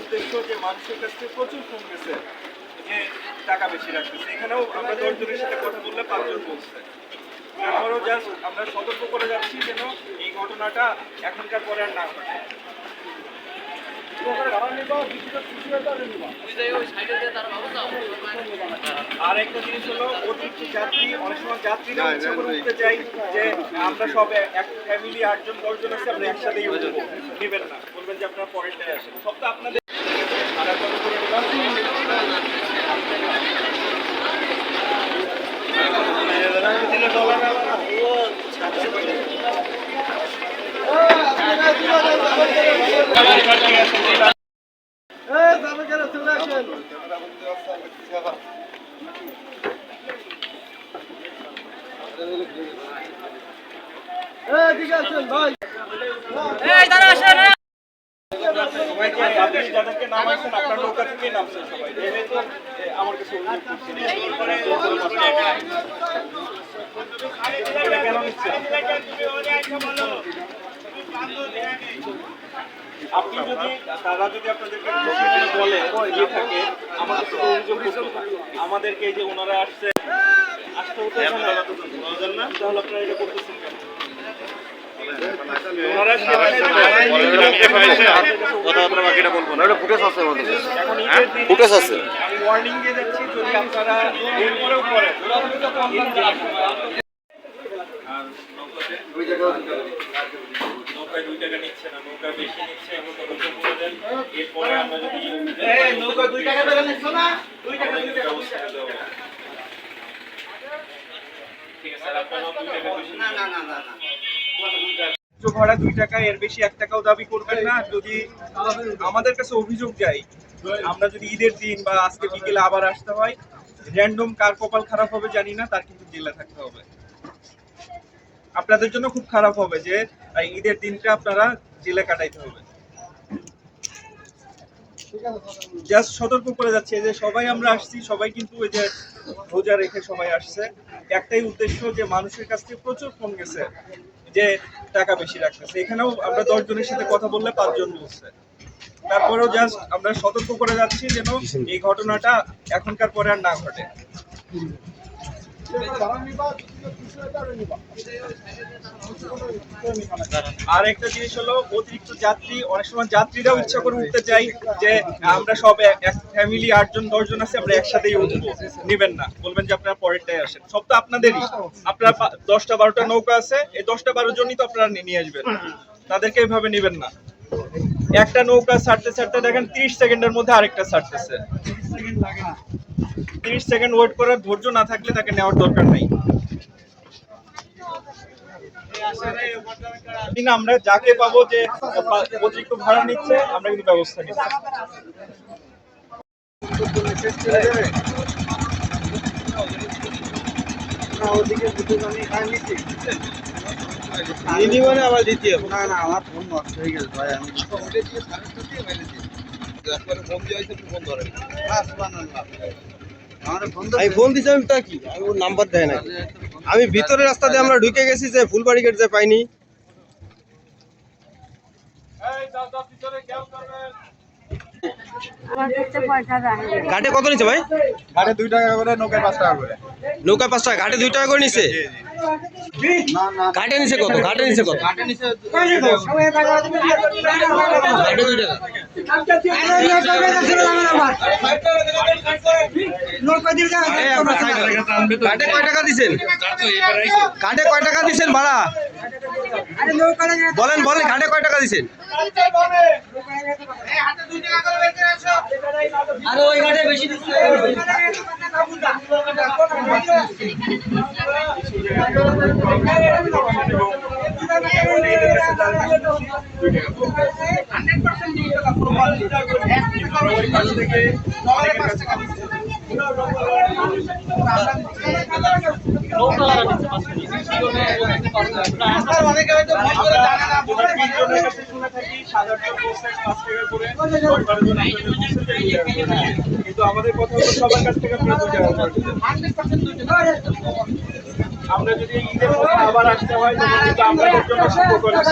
উদ্দেশ্য যে মানুষের কাছ থেকে প্রচুর ফোন গেছে যে টাকা বেশি রাখতেছে এখানেও আমরা দশজনের সাথে কথা বললে পাঁচজন বলছে। তারপরেও জাস্ট আমরা সতর্ক করে যাচ্ছি যেন এই ঘটনাটা এখনকার পরে আর না ঘটে। আর একটা জিনিস হলো অতিরিক্ত যাত্রী অনেক সময় যাত্রীরা ইচ্ছা করে উঠতে চাই যে আমরা সব এক ফ্যামিলি আটজন দশজন আছে আমরা একসাথেই উঠবো। নেবেন না বলবেন যে আপনারা পরেরটাই আসেন। সব তো আপনাদের আর কত করে ডলার আমার কাছে কেন নিচ্ছেন? আপনি যদি তারা যদি আপনাদেরকে বলে ইয়ে থাকে আমার অভিযোগ আমাদেরকে এই যে ওনারা আসছে আসতে হতে না তাহলে আপনারা এটা করতেছেন কেন? ফুটেজ আছে ওয়ার্নিং দিয়ে যাচ্ছি যদি আপনারা করেন। নৌকায় দুই টাকা নিচ্ছে না নৌকা বেশি নিচ্ছে এমন তদন্ত করে দেন। এরপরে আমরা যদি নৌকা দুই টাকা করে নিচ্ছ না? দুই টাকা দুই টাকা ব্যবস্থা দেওয়া হবে। ঠিক আছে স্যার আপনারাও দুই টাকা বেশি না না না না ভাড়া দুই টাকা এর বেশি এক টাকাও দাবি করবেন না। যদি আমাদের কাছে অভিযোগ যায় আমরা যদি ঈদের দিন বা আজকে বিকেলে আবার আসতে হয় র্যান্ডম কার কপাল খারাপ হবে জানি না তার কিন্তু জেলা থাকতে হবে। আপনাদের জন্য খুব খারাপ হবে যে ঈদের দিনটা আপনারা জেলে কাটাইতে হবে। জাস্ট সতর্ক করে যাচ্ছে যে সবাই আমরা আসছি সবাই কিন্তু ওই যে রোজা রেখে সবাই আসছে। একটাই উদ্দেশ্য যে মানুষের কাছ থেকে প্রচুর ফোন গেছে যে টাকা বেশি রাখতেছে। এখানেও আমরা দশ জনের সাথে কথা বললে পাঁচজন বলছে। তারপরেও জাস্ট আমরা সতর্ক করে যাচ্ছি যেন এই ঘটনাটা এখনকার পরে আর না ঘটে। আর একটা জিনিস হলো, অতিরিক্ত যাত্রী, অনেক সময় যাত্রীরাও ইচ্ছা করে উঠতে চাই যে আমরা সব এক- ফ্যামিলি আটজন, দশজন আছে, আমরা একসাথেই উঠবো। নিবেন না। বলবেন যে আপনারা পরেরটাই আসেন। সব তো আপনাদেরই। আপনার দশটা বারোটা নৌকা আছে, এই দশটা বারো জনই তো আপনারা নিয়ে নিয়ে আসবেন। তাদেরকে এইভাবে নিবেন না। একটা নৌকা ছাড়তে ছাড়তে দেখেন তিরিশ সেকেন্ডের মধ্যে আরেকটা ছাড়তেছে। তিরিশ সেকেন্ড ওয়েট করার ধৈর্য না থাকলে তাকে নেওয়ার দরকার নেই। আমরা যাকে পাবো যে অতিরিক্ত ভাড়া নিচ্ছে আমরা কিন্তু ব্যবস্থা নিচ্ছি। মিনিমামে আবার দিতে হবে না না আমার ফোন নষ্ট হয়ে গেছে ভাই আমি আমার ফোন আমি ফোন দিছি, আমি তা কি আমি ওর নাম্বার দেয় না আমি ভিতরে রাস্তা দিয়ে আমরা ঢুকে গেছি যে ফুলবাড়ি গেট যে পাইনি আমার কাছে পয়সা রাখে ঘাটে কত নিছে ভাই? ঘাটে দুই টাকা করে নৌকায় পাঁচ টাকা করে। নৌকা পাঁচ টাকা ঘাটে দুই টাকা করে নিছে? না না। ঘাটে নিছে কত? ঘাটে নিছে কত? ঘাটে দুই টাকা। ঘাটে কয় টাকা দিছেন? ঘাটে কয় টাকা দিছেন ভাড়া? বলেন বলেন ঘাটে কয় টাকা দিছেন? কিন্তু আমাদের কথা সবার কাছ থেকে। আমরা যদি ঈদের আবার আসতে হয় কিন্তু জন্য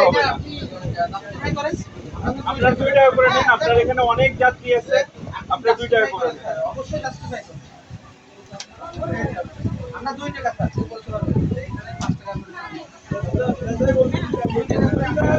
হবে আপনার দুই টাকা করে নেন আপনার এখানে অনেক যাত্রী আছে আপনার দুই টাকা করে নেন। আমরা দুই টাকা চাচ্ছি এই না তো আরও আসতে যাচ্ছে তাদের কাছে শুনে যে আমরা কত আমরা দুই কালারে বাসতে একদিন তো বইলে নিছে ভাই দুই টাকা না ভাড়া, দিতে দুই কেউ টাকা চাই না নেবেন। কেউ চাই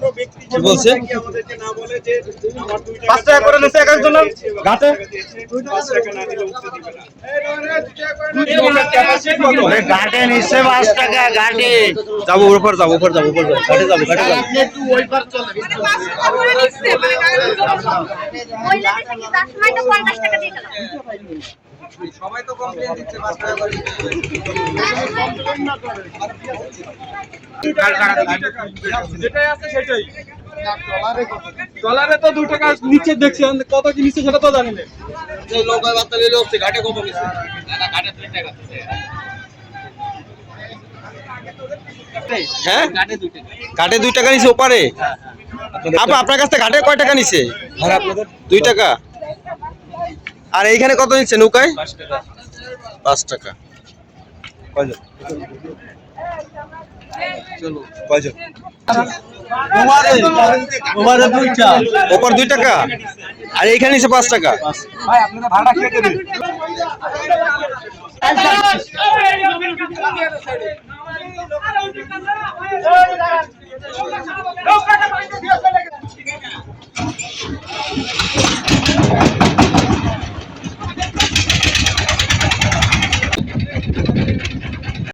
কিন্তু কোনো বলছে? নাকি আমাদেরকে না বলে যে আমার দুই টাকা পাঁচ টাকা করে নিচ্ছে এক একজনের ঘাটে। পাঁচ টাকা না দিলে উঠতে দিবে না। ঘাটে নিচ্ছে পাঁচ টাকা ঘাটে যাব উপর যাব উপর যাব উপর যাব ঘাটে যাব ঘাটে যাব। পঞ্চাশ টাকা দিয়ে গেলাম সবাই তো কমপ্লেন দিচ্ছে পাঁচ টাকা করে যেটাই আছে সেটাই। ডলারে তো দু টাকা নিচে দেখছি আমি কত কি সেটা তো জানি না। নৌকা হচ্ছে ঘাটে কত হ্যাঁ? ঘাটে দুই টাকা। ওপারে? আপা আপনার কাছ থেকে ঘাটে কয় টাকা নিছে? দুই টাকা? আর এইখানে কত নিচ্ছে নৌকায়? পাঁচ টাকা। কয়জন? চলো কয়জন ওপর দুই টাকা আর এইখানে এসে পাঁচ টাকা ভাড়া